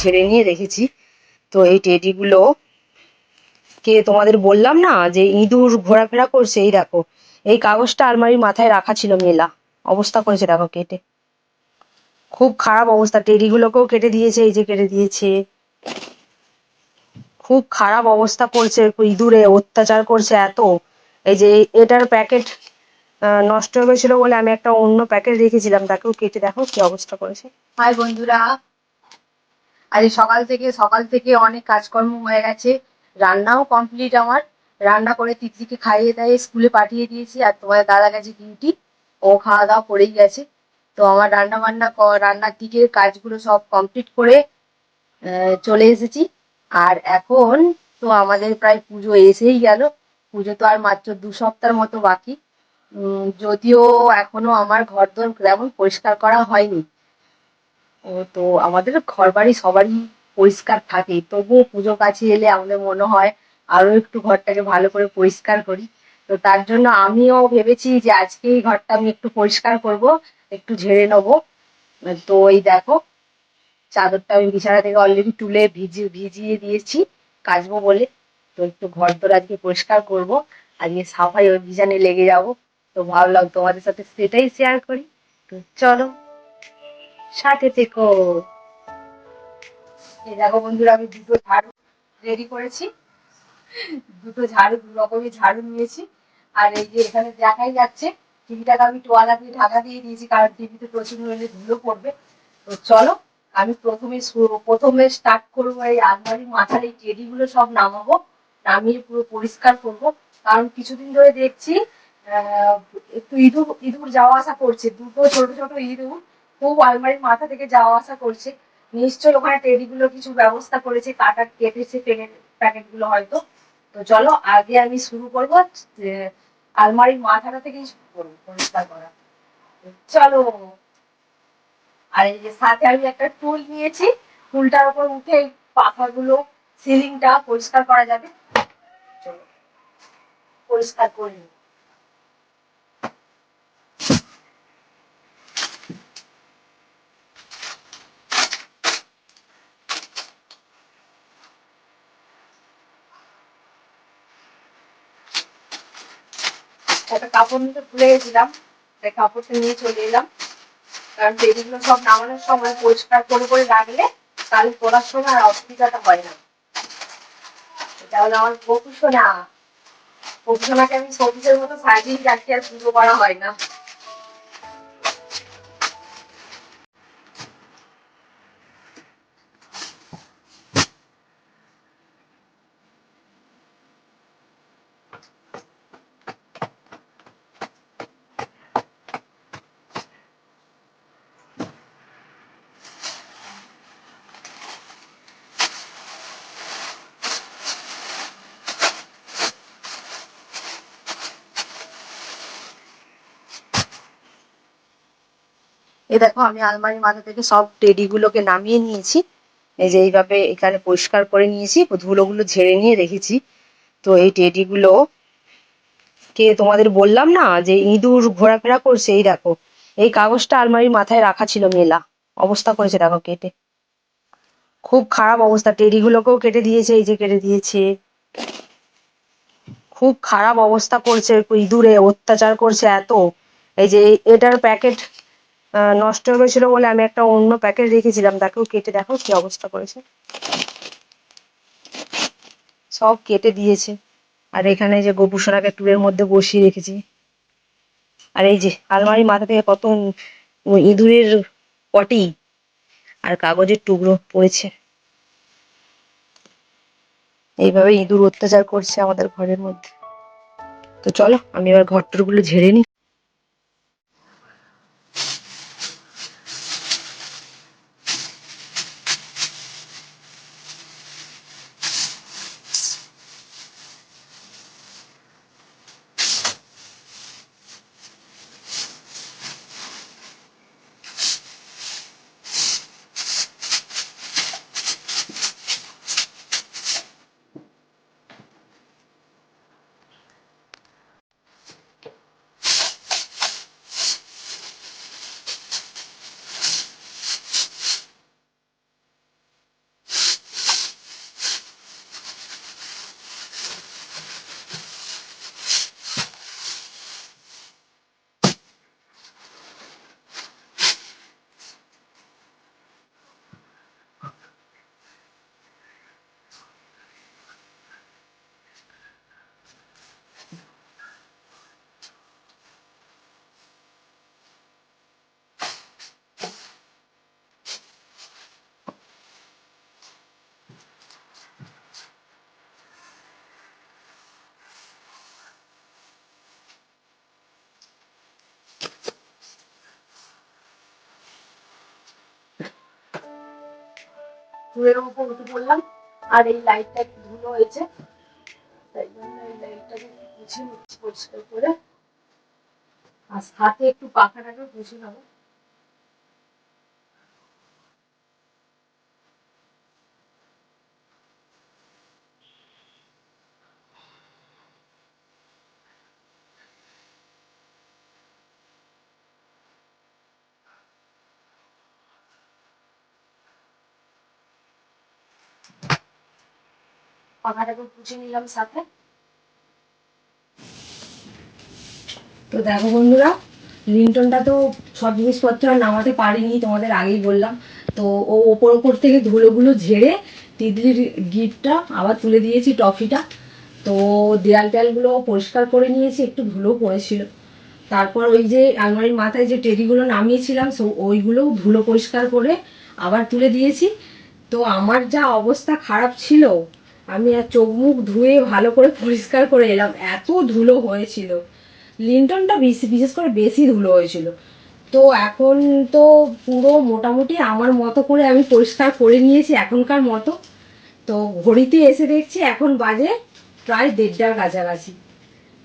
ঝেড়ে নিয়ে রেখেছি। তো এই টেডিগুলো কে তোমাদের বললাম না যে ইঁদুর ঘোরাফেরা করছে, এই দেখো। এই কাগজটা আলমারির মাথায় রাখা ছিল মেলা। অবস্থা করেছে দেখো কেটে। খুব খারাপ অবস্থা। টেডিগুলোকেও কেটে দিয়েছে, এই যে কেটে দিয়েছে। খুব খারাপ অবস্থা করছে, ইঁদুরে অত্যাচার করছে এত। এই যে এটার প্যাকেট নষ্ট হয়ে গেছিল বলে আমি একটা অন্য প্যাকেট রেখেছিলাম, তাকেও কেটে দেখো কি অবস্থা করেছে। হাই বন্ধুরা আজ সকাল থেকে সকাল থেকে অনেক কাজকর্ম হয়ে গেছে। রান্নাও কমপ্লিট আমার। রান্না করে তিতলিকে খাইয়ে দাইয়ে স্কুলে পাঠিয়ে দিয়েছি আর তোমার দাদা গেছে ডিউটি। ও খাওয়া দাওয়া করেই গেছে। তো আমার রান্না বান্না রান্নার দিকে কাজগুলো সব কমপ্লিট করে চলে এসেছি। আর এখন তো আমাদের প্রায় পুজো এসেই গেল। পুজো তো আর মাত্র দু সপ্তাহের মতো বাকি। যদিও এখনও আমার ঘর দর তেমন পরিষ্কার করা হয়নি। তো আমাদের ঘর বাড়ি সবারই পরিষ্কার থাকে, তবুও পুজো কাছে এলে আমাদের মনে হয় আরও একটু ঘরটাকে ভালো করে পরিষ্কার করি। তো তার জন্য আমিও ভেবেছি যে আজকে এই ঘরটা আমি একটু পরিষ্কার করব, একটু ঝেড়ে নেব। তো এই দেখো, চাদরটা আমি বিছানা থেকে অলরেডি তুলে ভিজিয়ে ভিজিয়ে দিয়েছি, কাচবো বলে। তো একটু ঘর দর আজকে পরিষ্কার করব, আজকে সাফাই অভিযানে লেগে যাব। তো ভাবলাম তোমাদের সাথে সেটাই শেয়ার করি। তো চলো। সাথে থেকো। এই দেখো বন্ধুরা, আমি দুটো ঝাড়ু রেডি করেছি। দুটো ঝাড়ু, দু রকমের ঝাড়ু নিয়েছি। আর এই যে এখানে দেখাই যাচ্ছে, টিভিটাকে আমি টোয়ালা দিয়ে, ঢাকা দিয়ে দিয়েছি, কারণ টিভিতে প্রচুর ধুলো পড়বে। তো চলো, আমি প্রথমে প্রথমে স্টার্ট করব এই আলমারির মাথার এই টেডিগুলো সব নামাবো, নামিয়ে পুরো পরিষ্কার করব। কারণ কিছুদিন ধরে দেখছি একটু ইঁদুর ইঁদুর যাওয়া আসা করছে। দুটো ছোট ছোট ইঁদুর খুব আলমারির মাথা থেকে যাওয়া আসা করছে। নিশ্চয় ওখানে টেডিগুলো কিছু ব্যবস্থা করেছে, কাটা কেটেছে প্যাকেটগুলো হয়তো। তো চলো, আগে আমি শুরু করব আলমারির মাথাটা থেকেই শুরু করব, পরিষ্কার করা। চলো। আর এই যে সাথে আমি একটা টুল নিয়েছি, টুলটার উপর উঠে এই পাখাগুলো সিলিংটা পরিষ্কার করা যাবে। চলো, পরিষ্কার করে নিই। একটা কাপড় নিতে ভুলে গেছিলাম, তাই কাপড়টা নিয়ে চলে এলাম। কারণ বেরিগুলো সব নামানোর সময় পরিষ্কার করে করে রাখলে তাহলে পড়ার সময় আর অসুবিধাটা হয় না। এটা হলো আমার বকুশোনা, বকুশোনাকে বকু আমি সবুজের মতো সাজিয়ে রাখি আর পুজো করা হয় না। এই দেখো, আমি আলমারির মাথা থেকে সব টেডি গুলোকে নামিয়ে নিয়েছি। এই যে এইভাবে এখানে পরিষ্কার করে নিয়েছি, ধুলোগুলো ঝেড়ে নিয়ে রেখেছি। তো এই টেডিগুলো কে তোমাদের বললাম না যে ইঁদুর ঘোরাফেরা করছে? এই দেখো, এই কাগজটা আলমারির মাথায় রাখা ছিল মেলা। অবস্থা করেছে দেখো কেটে। খুব খারাপ অবস্থা টেডিগুলোকেও কেটে দিয়েছে, এই যে কেটে দিয়েছে। খুব খারাপ অবস্থা করছে, ইঁদুরে অত্যাচার করছে এত। এই যে এটার প্যাকেট নষ্ট হয়ে গেছিল বলে আমি একটা অন্য প্যাকেট রেখেছিলাম, তাকেও কেটে দেখো কি অবস্থা করেছে। সব কেটে দিয়েছে। আর এখানে যে গোপু সোনাকে টুলের মধ্যে বসিয়ে রেখেছি। আর এই যে আলমারির মাথা থেকে কত ইঁদুরের পটি আর কাগজের টুকরো পড়েছে। এইভাবে ইঁদুর অত্যাচার করছে আমাদের ঘরের মধ্যে। তো চলো, আমি এবার ঘর টরগুলো ঝেড়ে নিই চুলের উপর উঠে পড়লাম, আর এই লাইটটা একটু ধুলো হয়েছে। তাই জন্য এই লাইটটাকে গুছিয়ে নিচ্ছি পরিষ্কার করে। আর হাতে একটু পাখা টাকা গুছিয়ে নেব। পাখাটাকে পুছে নিলাম সাথে। তো দেখো বন্ধুরা লিন্টনটা তো সব জিনিসপত্র আর নামাতে পারিনি, তোমাদের আগেই বললাম। তো ও ওপর ওপর থেকে ধুলোগুলো ঝেড়ে তিতলির গিফটটা আবার তুলে দিয়েছি টফিটা। তো দেয়াল টেয়ালগুলো পরিষ্কার করে নিয়েছি, একটু ধুলো পড়েছিল। তারপর ওই যে আলমারির মাথায় যে টেডিগুলো নামিয়েছিলাম, সো ওইগুলোও ধুলো পরিষ্কার করে আবার তুলে দিয়েছি। তো আমার যা অবস্থা খারাপ ছিল আমি আর চোখ মুখ ধুয়ে ভালো করে পরিষ্কার করে এলাম এত ধুলো হয়েছিল। লিন্টনটা বিশেষ করে বেশি ধুলো হয়েছিল। তো এখন তো পুরো মোটামুটি আমার মতো করে আমি পরিষ্কার করে নিয়েছি এখনকার মতো। তো ঘড়িতে এসে দেখছি এখন বাজে প্রায় দেড়টার কাছাকাছি।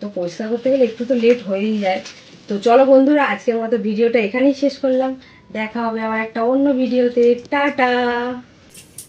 তো পরিষ্কার করতে গেলে একটু তো লেট হয়েই যায়। তো চলো বন্ধুরা, আজকের মতো ভিডিওটা এখানেই শেষ করলাম। দেখা হবে আবার একটা অন্য ভিডিওতে। টাটা!